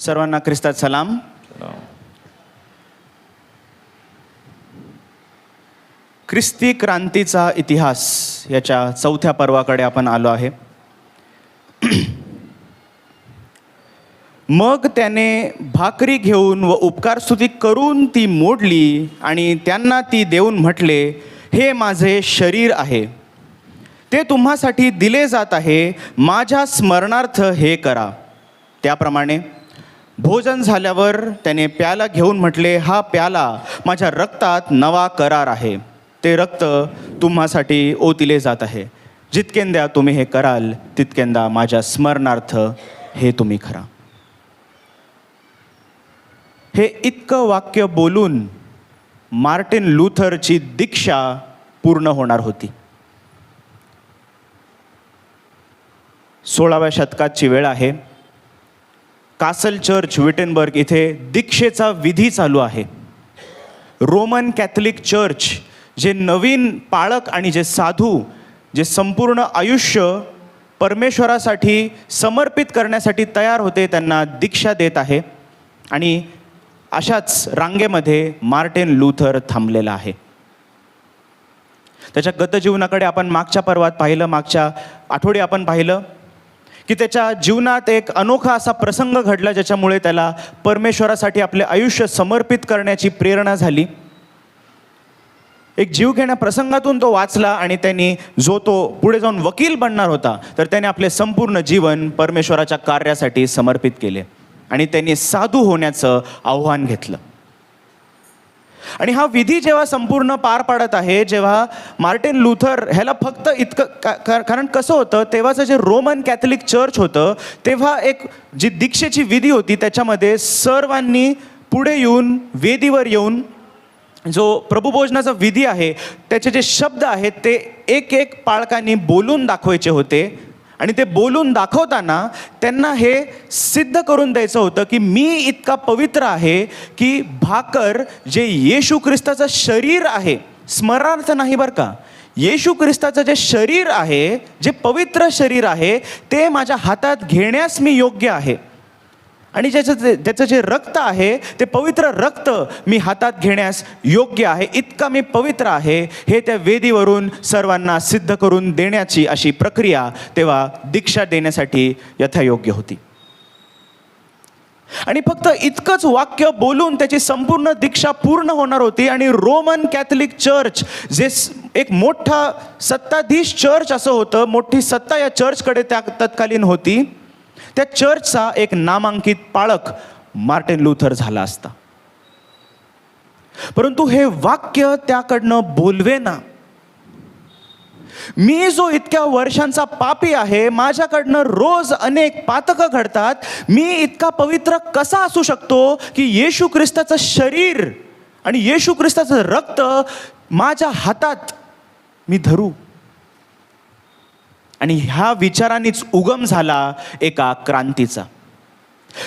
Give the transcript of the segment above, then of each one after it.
सर्वांना ख्रिस्तात सलाम. ख्रिस्ती क्रांतीचा इतिहास याच्या चौथ्या पर्वाकडे आपण आलो आहे. मग त्याने भाकरी घेऊन व उपकारस्तुती करून ती मोडली आणि त्यांना ती देऊन म्हटले हे माझे शरीर आहे. ते तुम्हासाठी दिले जात आहे. माझ्या स्मरणार्थ हे करा. त्याप्रमाणे भोजन झाल्यावर त्याने प्याला घेऊन म्हटले हा प्याला माझ्या रक्तात नवा करार आहे. ते रक्त तुम्हासाठी ओतिले जात आहे. जितकेंद्या तुम्ही हे कराल तितकेंदा माझ्या स्मरणार्थ हे तुम्ही करा हे इतकं वाक्य बोलून मार्टिन लुथरची दीक्षा पूर्ण होणार होती. सोळाव्या शतकाची वेळ आहे. कासल चर्च विटेनबर्ग इथे दीक्षेचा विधी चालू आहे. रोमन कॅथलिक चर्च जे नवीन पाळक आणि जे साधू जे संपूर्ण आयुष्य परमेश्वरासाठी समर्पित करण्यासाठी तयार होते त्यांना दीक्षा देत आहे. आणि अशाच रांगेमध्ये मार्टिन लुथर थांबलेला आहे. त्याच्या गतजीवनाकडे आपण मागच्या पर्वात पाहिलं मागच्या आठवडी आपण पाहिलं की त्याच्या जीवनात एक अनोखा असा प्रसंग घडला ज्याच्यामुळे त्याला परमेश्वरासाठी आपले आयुष्य समर्पित करण्याची प्रेरणा झाली. एक जीवघेण्या प्रसंगातून तो वाचला आणि त्यांनी जो तो पुढे जाऊन वकील बनणार होता तर त्याने आपले संपूर्ण जीवन परमेश्वराच्या कार्यासाठी समर्पित केले आणि त्यांनी साधू होण्याचं आव्हान घेतलं. आणि हा विधी जेव्हा संपूर्ण पार पाडत आहे जेव्हा मार्टिन लुथर ह्याला फक्त इतकं का- कारण कसं होतं तेव्हाचं जे रोमन कॅथलिक चर्च होतं तेव्हा एक जी दीक्षेची विधी होती त्याच्यामध्ये सर्वांनी पुढे येऊन वेदीवर येऊन जो प्रभुभोजनाचा विधी आहे त्याचे जे शब्द आहेत ते एक एक पाळकांनी बोलून दाखवायचे होते. आणि ते बोलून दाखवताना त्यांना हे सिद्ध करून द्यायचं होतं की मी इतका पवित्र आहे की भाकर जे येशू ख्रिस्ताचं शरीर आहे स्मरणार्थ नाही बरं का? येशू ख्रिस्ताचं जे शरीर आहे जे पवित्र शरीर आहे ते माझ्या हातात घेण्यास मी योग्य आहे. आणि ज्याचं जे ज्याचं जे रक्त आहे ते पवित्र रक्त मी हातात घेण्यास योग्य आहे. इतका मी पवित्र आहे हे त्या वेदीवरून सर्वांना सिद्ध करून देण्याची अशी प्रक्रिया तेव्हा दीक्षा देण्यासाठी यथायोग्य होती. आणि फक्त इतकंच वाक्य बोलून त्याची संपूर्ण दीक्षा पूर्ण होणार होती आणि रोमन कॅथलिक चर्च जे एक मोठा सत्ताधीश चर्च असं होतं मोठी सत्ता या चर्चकडे त्या तत्कालीन होती त्या चर्चचा एक नामांकित पाळक मार्टिन लुथर झाला असता. परंतु हे वाक्य त्याकडनं बोलवे ना मी जो इतक्या वर्षांचा पापी आहे माझ्याकडनं रोज अनेक पातकं घडतात. मी इतका पवित्र कसा असू शकतो की येशू ख्रिस्ताचं शरीर आणि येशू ख्रिस्ताचं रक्त माझ्या हातात मी धरू? आणि ह्या विचारांनीच उगम झाला एका क्रांतीचा.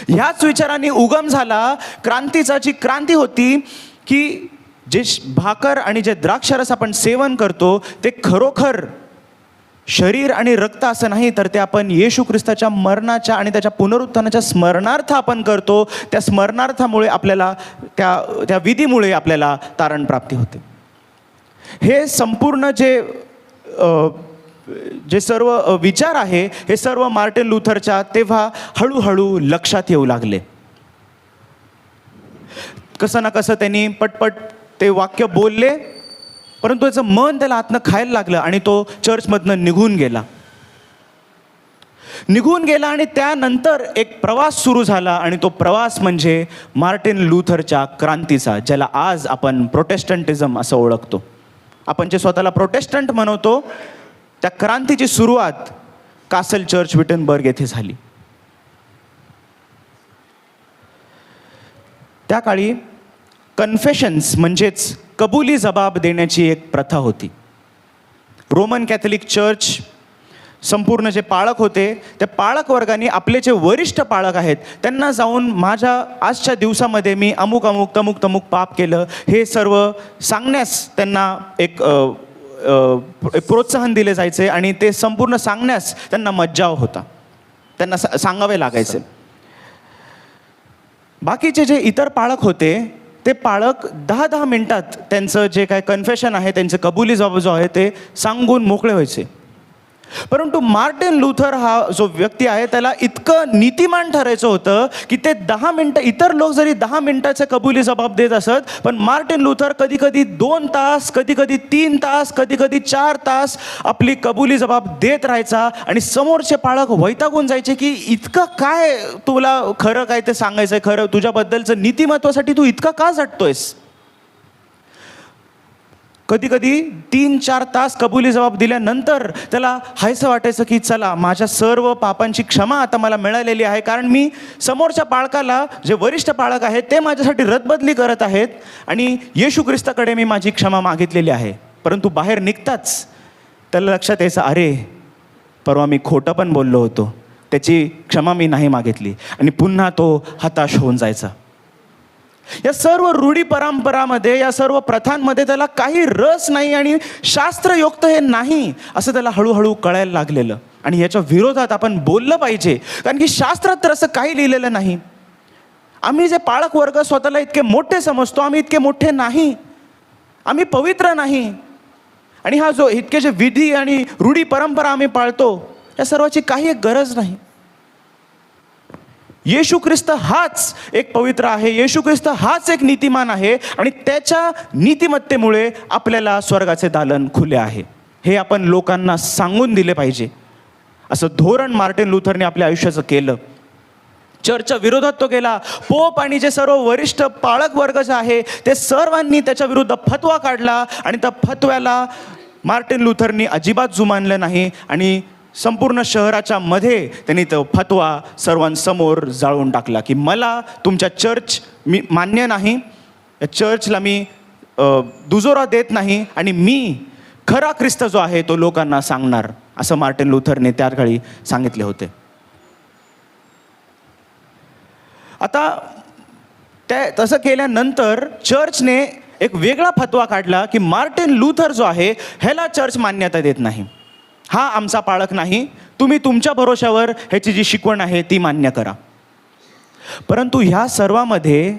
ह्याच विचारांनी उगम झाला क्रांतीचा जी क्रांती होती की जे श- भाकर आणि जे द्राक्षरस आपण सेवन करतो ते खरोखर शरीर आणि रक्त असं नाही तर ते आपण येशू ख्रिस्ताच्या मरणाच्या आणि त्याच्या पुनरुत्थानाच्या स्मरणार्थ आपण करतो. त्या स्मरणार्थामुळे आपल्याला त्या त्या विधीमुळे आपल्याला तारण प्राप्ती होते. हे संपूर्ण जे जे सर्व विचार आहे हे सर्व मार्टिन लुथरच्या तेव्हा हळूहळू लक्षात येऊ लागले. कसं ना कसं त्यांनी पटपट ते वाक्य बोलले परंतु त्याचं मन त्याला आतनं खायला लागलं आणि तो चर्चमधनं निघून गेला. निघून गेला आणि त्यानंतर एक प्रवास सुरू झाला आणि तो प्रवास म्हणजे मार्टिन लुथरच्या क्रांतीचा ज्याला आज आपण प्रोटेस्टंटिझम असं ओळखतो. आपण जे स्वतःला प्रोटेस्टंट म्हणवतो त्या क्रांतीची सुरुवात कासल चर्च विटनबर्ग येथे झाली. त्या काळी कन्फेशन्स म्हणजेच कबुली जबाब देण्याची एक प्रथा होती. रोमन कॅथलिक चर्च संपूर्ण जे पाळक होते त्या पाळक वर्गाने आपले जे वरिष्ठ पाळक आहेत त्यांना जाऊन माझ्या आजच्या दिवसामध्ये मी अमुक अमुक तमुक तमुक पाप केलं हे सर्व सांगण्यास त्यांना एक एक प्रोत्साहन दिले जायचे आणि ते संपूर्ण सांगण्यास त्यांना मज्जाव होता. त्यांना सा- सांगावे लागायचे. बाकीचे जे इतर पाळक होते ते पाळक दहा दहा मिनटात त्यांचं जे काय कन्फेशन आहे त्यांचं कबुली जबाब जो आहे ते सांगून मोकळे व्हायचे. परंतु मार्टिन लुथर हा जो व्यक्ती आहे त्याला इतकं नीतिमान ठरायचं होतं की ते दहा मिनटं इतर लोक जरी दहा मिनटाचे कबुली जबाब देत असत पण मार्टिन लुथर कधी कधी दोन तास कधी कधी तीन तास कधी कधी चार तास आपली कबुली जबाब देत राहायचा आणि समोरचे पाळक वैतागून जायचे की इतकं काय तुला खरं काय ते सांगायचं खरं तुझ्याबद्दलचं नीतिमत्वासाठी तू इतका का झटतोयस? कधी कधी तीन चार तास कबुली जबाब दिल्यानंतर त्याला हायसं वाटायचं की चला माझ्या सर्व पापांची क्षमा आता मला मिळालेली आहे. कारण मी समोरच्या पाळकाला जे वरिष्ठ बाळक आहेत ते माझ्यासाठी रदबदली करत आहेत आणि येशू ख्रिस्ताकडे मी माझी क्षमा मागितलेली आहे. परंतु बाहेर निघताच त्याला लक्षात यायचं अरे परवा मी खोटं पण बोललो होतो. त्याची क्षमा मी नाही मागितली. आणि पुन्हा तो हताश होऊन जायचा. या सर्व रूढी परंपरामध्ये या सर्व प्रथांमध्ये त्याला काही रस नाही आणि शास्त्रयुक्त हे नाही असं त्याला हळूहळू कळायला लागलेलं. आणि याच्या विरोधात आपण बोललं पाहिजे. कारण की शास्त्रात तर असं काही लिहिलेलं नाही. आम्ही जे पाळक वर्ग स्वतःला इतके मोठे समजतो आम्ही इतके मोठे नाही. आम्ही पवित्र नाही. आणि हा जो इतके जे विधी आणि रूढी परंपरा आम्ही पाळतो या सर्वाची काही एक गरज नाही. येशू ख्रिस्त हाच एक पवित्र आहे. येशू ख्रिस्त हाच एक नीतिमान आहे आणि त्याच्या नीतिमत्तेमुळे आपल्याला स्वर्गाचे दालन खुले आहे. हे आपण लोकांना सांगून दिले पाहिजे. असं धोरण मार्टिन लुथरने आपल्या आयुष्याचं केलं. चर्चच्या विरोधात तो गेला. पोप आणि जे सर्व वरिष्ठ पाळक वर्ग जे आहे ते सर्वांनी त्याच्या विरुद्ध फतवा काढला आणि त्या फतव्याला मार्टिन लुथरनी अजिबात जुमानलं नाही आणि संपूर्ण शहराच्या मध्ये त्यांनी तो फतवा सर्वांसमोर जाळून टाकला की मला तुमच्या चर्च मी मान्य नाही या चर्चला मी दुजोरा देत नाही आणि मी खरा ख्रिस्त जो आहे तो लोकांना सांगणार असं मार्टिन लुथरने त्या काळी सांगितले होते. आता त्या तसं केल्यानंतर चर्चने एक वेगळा फतवा काढला की मार्टिन लुथर जो आहे ह्याला चर्च मान्यता देत नाही. हा आमचा पाळक नाही तुम्ही तुमच्या भरोश्यावर ह्याची जी शिकवण आहे ती मान्य करा. परंतु ह्या सर्वामध्ये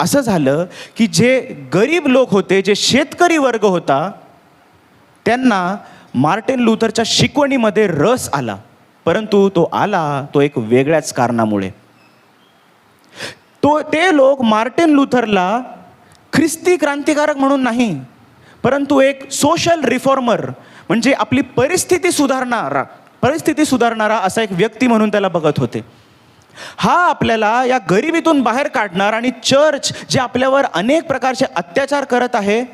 असं झालं की जे गरीब लोक होते जे शेतकरी वर्ग होता त्यांना मार्टिन लुथरच्या शिकवणीमध्ये रस आला. परंतु तो आला तो एक वेगळ्याच कारणामुळे. तो ते लोक मार्टिन लुथरला ख्रिस्ती क्रांतिकारक म्हणून नाही परंतु एक सोशल रिफॉर्मर म्हणजे आपली परिस्थिती सुधारणारा परिस्थिती सुधारणारा असा एक व्यक्ती म्हणून त्याला बघत होते. हा आपल्याला या गरिबीतून बाहेर काढणार आणि चर्च जे आपल्यावर अनेक प्रकारचे अत्याचार करत आहे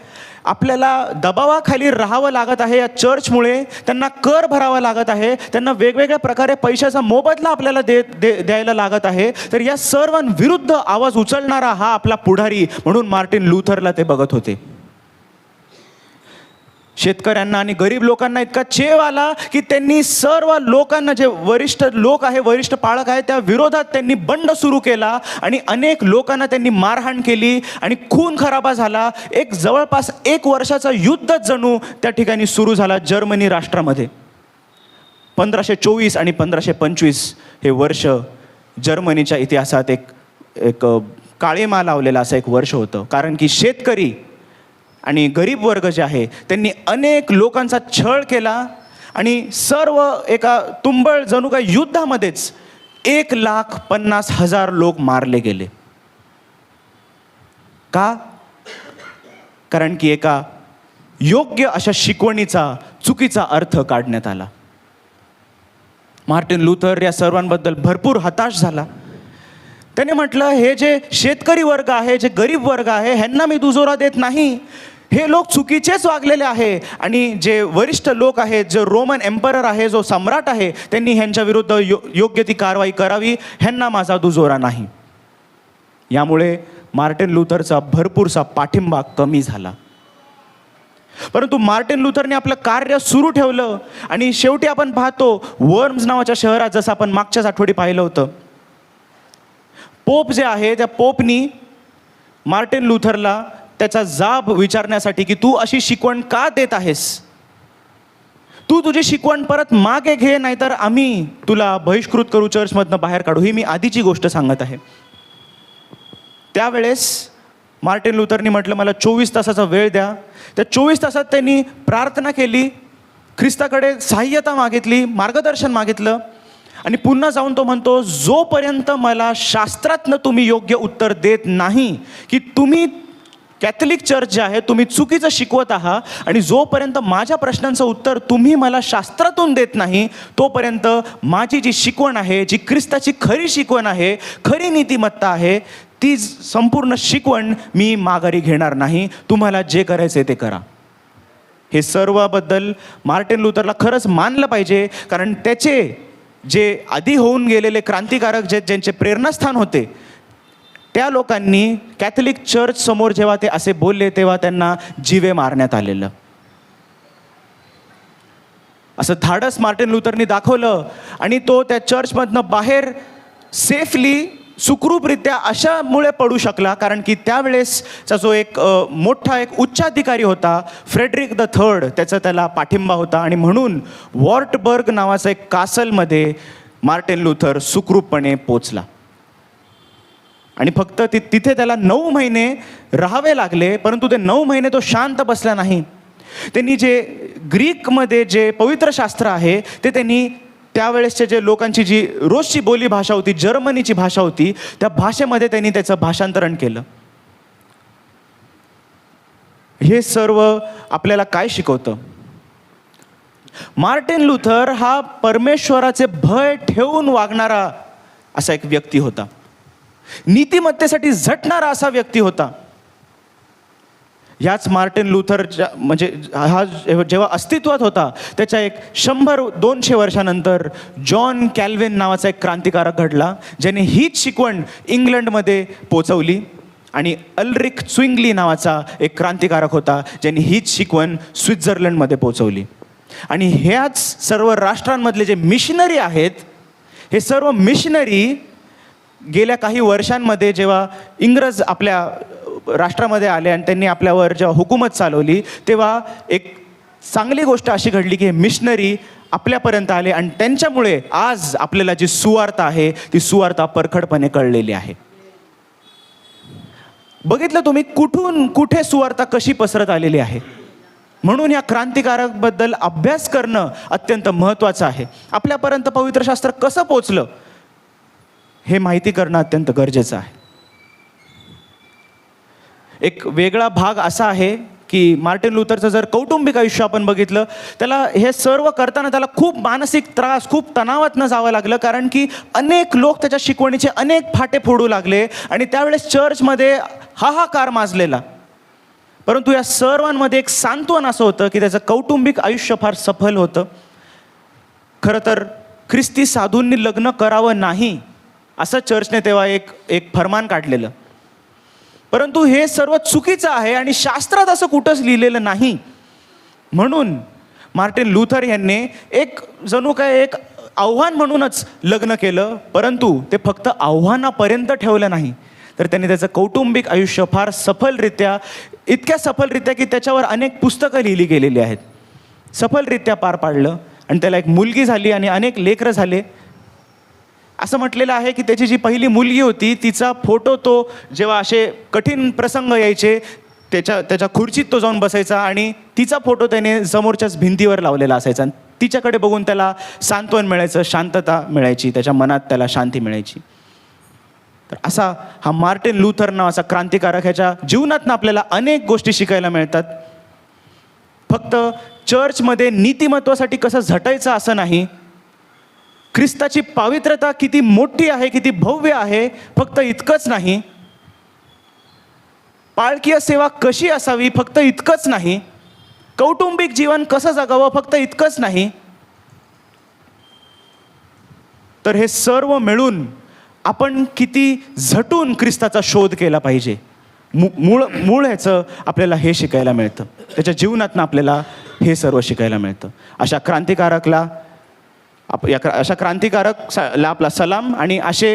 आपल्याला दबावाखाली राहावं लागत आहे या चर्चमुळे त्यांना कर भरावा लागत आहे त्यांना वेगवेगळ्या प्रकारे पैशाचा मोबदला आपल्याला दे, दे द्यायला लागत आहे तर या सर्वांविरुद्ध आवाज उचलणारा हा आपला पुढारी म्हणून मार्टिन लुथरला ते बघत होते. शेतकऱ्यांना आणि गरीब लोकांना इतका चेव आला की त्यांनी सर्व लोकांना जे वरिष्ठ लोक आहे वरिष्ठ पाळक आहे त्या विरोधात त्यांनी बंड सुरू केला आणि अनेक लोकांना त्यांनी मारहाण केली आणि खून खराबा झाला. एक जवळपास एक वर्षाचा युद्धच जणू त्या ठिकाणी सुरू झाला जर्मनी राष्ट्रामध्ये. पंधराशे चोवीस आणि पंधराशे पंचवीस हे वर्ष जर्मनीच्या इतिहासात एक एक काळेमा लावलेलं असं एक वर्ष होतं. कारण की शेतकरी आणि गरीब वर्ग जे आहे त्यांनी अनेक लोकांचा छळ केला आणि सर्व एका तुंबळ जणू काय युद्धामध्येच एक लाख पन्नास हजार लोक मारले गेले. का? कारण की एका योग्य अशा शिकवणीचा चुकीचा अर्थ काढण्यात आला. मार्टिन लुथर या सर्वांबद्दल भरपूर हताश झाला. त्याने म्हटलं हे जे शेतकरी वर्ग आहे जे गरीब वर्ग आहे ह्यांना मी दुजोरा देत नाही. हे लोक चुकीचेच वागलेले आहे. आणि जे वरिष्ठ लोक आहेत जे रोमन एम्परर आहे जो सम्राट आहे त्यांनी ह्यांच्या विरुद्ध यो योग्य ती कारवाई करावी ह्यांना माझा दुजोरा नाही. यामुळे मार्टिन लुथरचा भरपूरसा पाठिंबा कमी झाला. परंतु मार्टिन लुथरने आपलं कार्य सुरू ठेवलं आणि शेवटी आपण पाहतो वर्म्स नावाच्या शहरात जसं आपण मागच्याच आठवडी पाहिलं होतं. पोप जे आहे त्या पोपनी मार्टिन लुथरला त्याचा जाब विचारण्यासाठी की तू अशी शिकवण का देत आहेस? तू तुझी शिकवण परत मागे घे नाहीतर आम्ही तुला बहिष्कृत करू चर्चमधनं बाहेर काढू. ही मी आधीची गोष्ट सांगत आहे. त्यावेळेस मार्टिन लुथरनी म्हटलं मला चोवीस तासाचा वेळ द्या. त्या चोवीस तासात त्यांनी प्रार्थना केली. ख्रिस्ताकडे सहाय्यता मागितली मार्गदर्शन मागितलं. आणि पुन्हा जाऊन तो म्हणतो जोपर्यंत मला शास्त्रातनं तुम्ही योग्य उत्तर देत नाही की तुम्ही कॅथलिक चर्च जे आहे तुम्ही चुकीचं शिकवत आहात आणि जोपर्यंत माझ्या प्रश्नांचं उत्तर तुम्ही मला शास्त्रातून देत नाही तोपर्यंत माझी जी शिकवण आहे जी ख्रिस्ताची खरी शिकवण आहे खरी नीतिमत्ता आहे ती संपूर्ण शिकवण मी माघारी घेणार नाही. तुम्हाला जे करायचे ते करा. हे सर्वाबद्दल मार्टिन लुथरला खरंच मानलं पाहिजे कारण त्याचे जे आधी होऊन गेलेले क्रांतिकारक जे ज्यांचे प्रेरणास्थान होते त्या लोकांनी कॅथलिक चर्च समोर जेव्हा ते असे बोलले तेव्हा त्यांना जीवे मारण्यात आलेलं. असं धाडस मार्टिन लुथरनी दाखवलं आणि तो त्या चर्चमधनं बाहेर सेफली सुखरूपरित्या अशामुळे पडू शकला कारण की त्यावेळेसचा जो एक मोठा एक उच्चाधिकारी होता फ्रेडरिक द थर्ड त्याचा त्याला पाठिंबा होता आणि म्हणून वॉर्टबर्ग नावाचा एक कासलमध्ये मार्टिन लुथर सुखरूपपणे पोचला. आणि फक्त ति तिथे त्याला नऊ महिने राहावे लागले परंतु ते नऊ महिने तो शांत बसला नाही. त्यांनी जे ग्रीकमध्ये जे पवित्र शास्त्र आहे ते त्यांनी त्यावेळेसच्या जे लोकांची जी रोजची बोली भाषा होती जर्मनीची भाषा होती त्या भाषेमध्ये त्यांनी त्याचं भाषांतरण केलं. हे सर्व आपल्याला काय शिकवतं? मार्टिन लुथर हा परमेश्वराचे भय ठेवून वागणारा असा एक व्यक्ती होता. नीतिमत्तेसाठी झटणारा असा व्यक्ती होता. याच मार्टिन लुथरच्या म्हणजे हा जेव्हा जेव्हा अस्तित्वात होता त्याच्या एक शंभर दोनशे वर्षानंतर जॉन कॅल्विन नावाचा एक क्रांतिकारक घडला ज्याने हीच शिकवण इंग्लंडमध्ये पोचवली आणि अल्रिक स्विंगली नावाचा एक क्रांतिकारक होता ज्यांनी हीच शिकवण स्वित्झर्लंडमध्ये पोचवली. आणि ह्याच सर्व राष्ट्रांमधले जे मिशनरी आहेत हे सर्व मिशनरी गेल्या काही वर्षांमध्ये जेव्हा इंग्रज आपल्या राष्ट्रामध्ये आले आणि त्यांनी आपल्यावर जेव्हा हुकूमत चालवली तेव्हा एक चांगली गोष्ट अशी घडली की मिशनरी आपल्यापर्यंत आले आणि त्यांच्यामुळे आज आपल्याला जी सुवार्ता आहे ती सुवार्ता परखडपणे कळलेली आहे. बघितलं तुम्ही कुठून कुठे सुवार्ता कशी पसरत आलेली आहे? म्हणून या क्रांतिकारकबद्दल अभ्यास करणं अत्यंत महत्त्वाचं आहे. आपल्यापर्यंत पवित्र शास्त्र कसं पोचलं? हे माहिती करणं अत्यंत गरजेचं आहे. एक वेगळा भाग असा आहे की मार्टिन लुथरचं जर कौटुंबिक आयुष्य आपण बघितलं त्याला हे सर्व करताना त्याला खूप मानसिक त्रास खूप तणावातनं जावं लागलं कारण की अनेक लोक त्याच्या शिकवणीचे अनेक फाटे फोडू लागले आणि त्यावेळेस चर्चमध्ये हाहाकार माजलेला. परंतु या सर्वांमध्ये एक सांत्वन असं होतं की त्याचं कौटुंबिक आयुष्य फार सफल होतं. खरं तर ख्रिस्ती साधूंनी लग्न करावं नाही असं चर्चने तेव्हा एक एक फरमान काढलेलं. परंतु हे सर्व चुकीचं आहे आणि शास्त्रात असं कुठंच लिहिलेलं नाही. म्हणून मार्टिन लुथर यांनी एक जणू काय एक आव्हान म्हणूनच लग्न केलं परंतु ते फक्त आव्हानापर्यंत ठेवलं नाही. तर त्यांनी त्याचं कौटुंबिक आयुष्य फार सफलरित्या इतक्या सफलरित्या की त्याच्यावर अनेक पुस्तकं लिहिली गेलेली आहेत. सफलरित्या पार पाडलं आणि त्याला एक मुलगी झाली आणि अनेक लेकरं झाले. असं म्हटलेलं आहे की त्याची जी पहिली मुलगी होती तिचा फोटो तो जेव्हा असे कठीण प्रसंग यायचे त्याच्या त्याच्या खुर्चीत तो जाऊन बसायचा आणि तिचा फोटो त्याने समोरच्याच भिंतीवर लावलेला असायचा. आणि तिच्याकडे बघून त्याला सांत्वन मिळायचं शांतता मिळायची त्याच्या मनात त्याला शांती मिळायची. तर असा हा मार्टिन लुथर नावाचा क्रांतिकारक ह्याच्या जीवनातनं आपल्याला अनेक गोष्टी शिकायला मिळतात. फक्त चर्चमध्ये नीतिमत्वासाठी कसं झटायचं असं नाही ख्रिस्ताची पावित्रता किती मोठी आहे किती भव्य आहे फक्त इतकंच नाही. पाळकीय सेवा कशी असावी फक्त इतकंच नाही. कौटुंबिक जीवन कसं जगावं फक्त इतकंच नाही. तर हे सर्व मिळून आपण किती झटून ख्रिस्ताचा शोध केला पाहिजे. मू मूळ मूळ ह्याचं आपल्याला हे शिकायला मिळतं. त्याच्या जीवनातनं आपल्याला हे सर्व शिकायला मिळतं. अशा क्रांतिकारकला आप या अशा क्रांतिकारक ला आपला सलाम आणि असे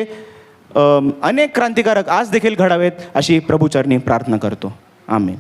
अनेक क्रांतिकारक आज देखील घडावेत अशी प्रभूचरणी प्रार्थना करतो. आम्ही